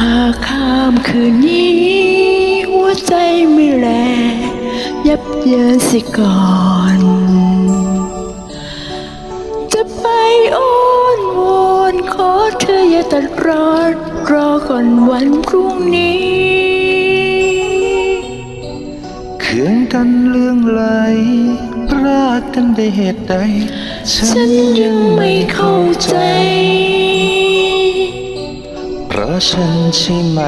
หากามคืนนี้ หัวใจไม่แล ยับเยินสิก่อน จะไปอ้อนวอนขอเธออย่าตัดรอดรอก่อนวันพรุ่งนี้เคืองกันเรื่องไหลรักกันได้เหตุใด ฉันยังไม่เข้าใจ ราะฉันใช่ไหม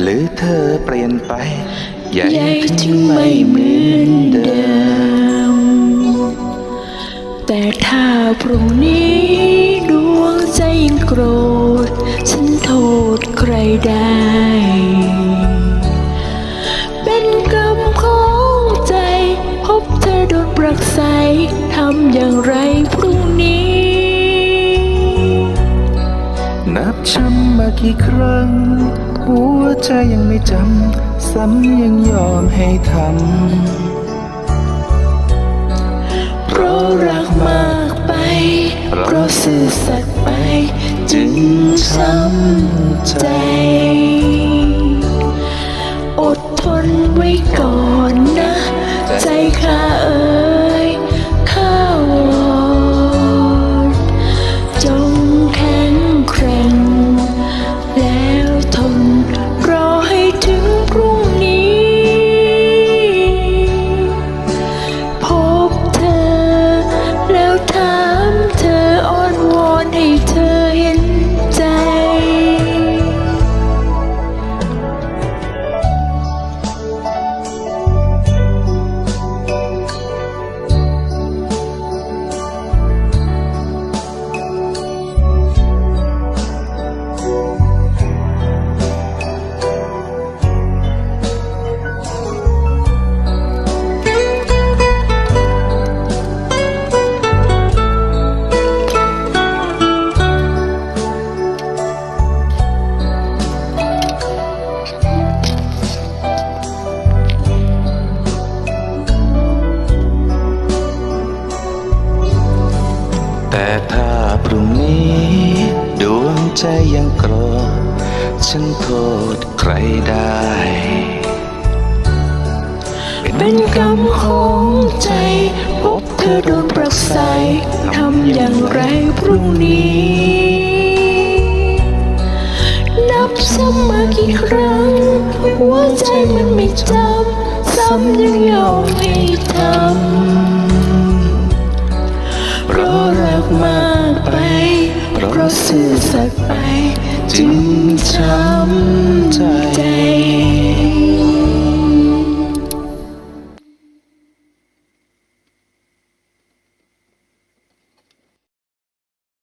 หรือเธอเปลี่ยนไป ใหญ่ถึงไม่เหมือนเดิมมแต่ถ้าพรุ่งนี้ดวงใจยังโกรธ ฉันโทษใครได้ เป็นกรรมของใจ พบเธอโดนปรักใสทำอย่างไร กี่ครั้ง หัวใจยังไม่จำ ซ้ำยังยอมให้ทเพราะรักมากไป เพราะซื่อสัตย์ไปำจึงช้ำใจ ใจยังโกรธฉันโทษใครได้ เป็นกรรมของใจพบเธอโดนปรักใสทำอย่างไรพรุ่งนี้ นับซ้ำมากี่ครั้งหัวใจมันไม่จำซ้ำยังยอมให้ทำ ซื่อสัตย์ไปจึงช้ำ